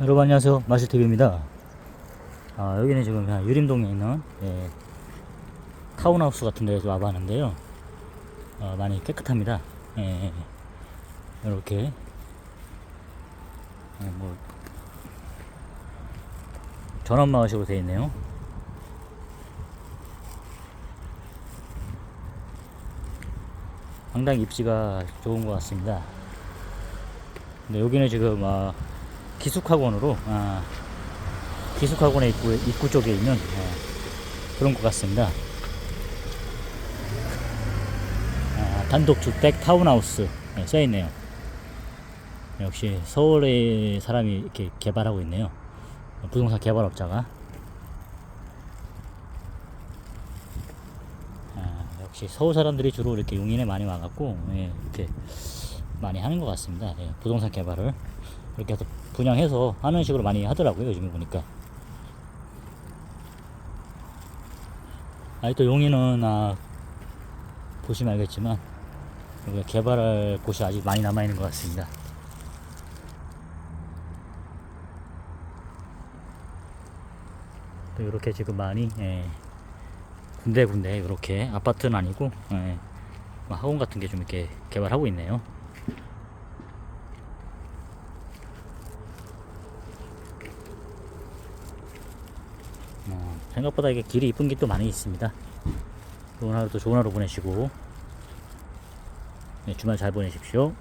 여러분 안녕하세요. 마실TV입니다. 아, 여기는 지금 유림동에 있는 예, 타운하우스 같은 데서 와봤는데요. 어, 많이 깨끗합니다. 예, 이렇게. 어, 뭐 전원마을식으로 되어 있네요. 상당히 입지가 좋은 것 같습니다. 근데 여기는 지금 아, 기숙학원으로 아, 기숙학원의 입구, 입구 쪽에 있는 아, 그런 것 같습니다. 아, 단독주택 타운하우스 네, 써있네요. 역시 서울의 사람이 이렇게 개발하고 있네요. 부동산 개발업자가. 아, 역시 서울 사람들이 주로 이렇게 용인에 많이 와갖고 예, 이렇게 많이 하는 것 같습니다. 예, 부동산 개발을 이렇게 해서 분양해서 하는 식으로 많이 하더라고요. 요즘에 보니까. 또 용인은 아, 보시면 알겠지만 개발할 곳이 아직 많이 남아 있는 것 같습니다. 또 이렇게 지금 많이 예, 군데군데 이렇게 아파트는 아니고 예, 뭐 학원 같은 게 좀 이렇게 개발하고 있네요. 어, 생각보다 이게 길이 이쁜 게 또 많이 있습니다. 오늘 하루도 좋은 하루 보내시고 네, 주말 잘 보내십시오.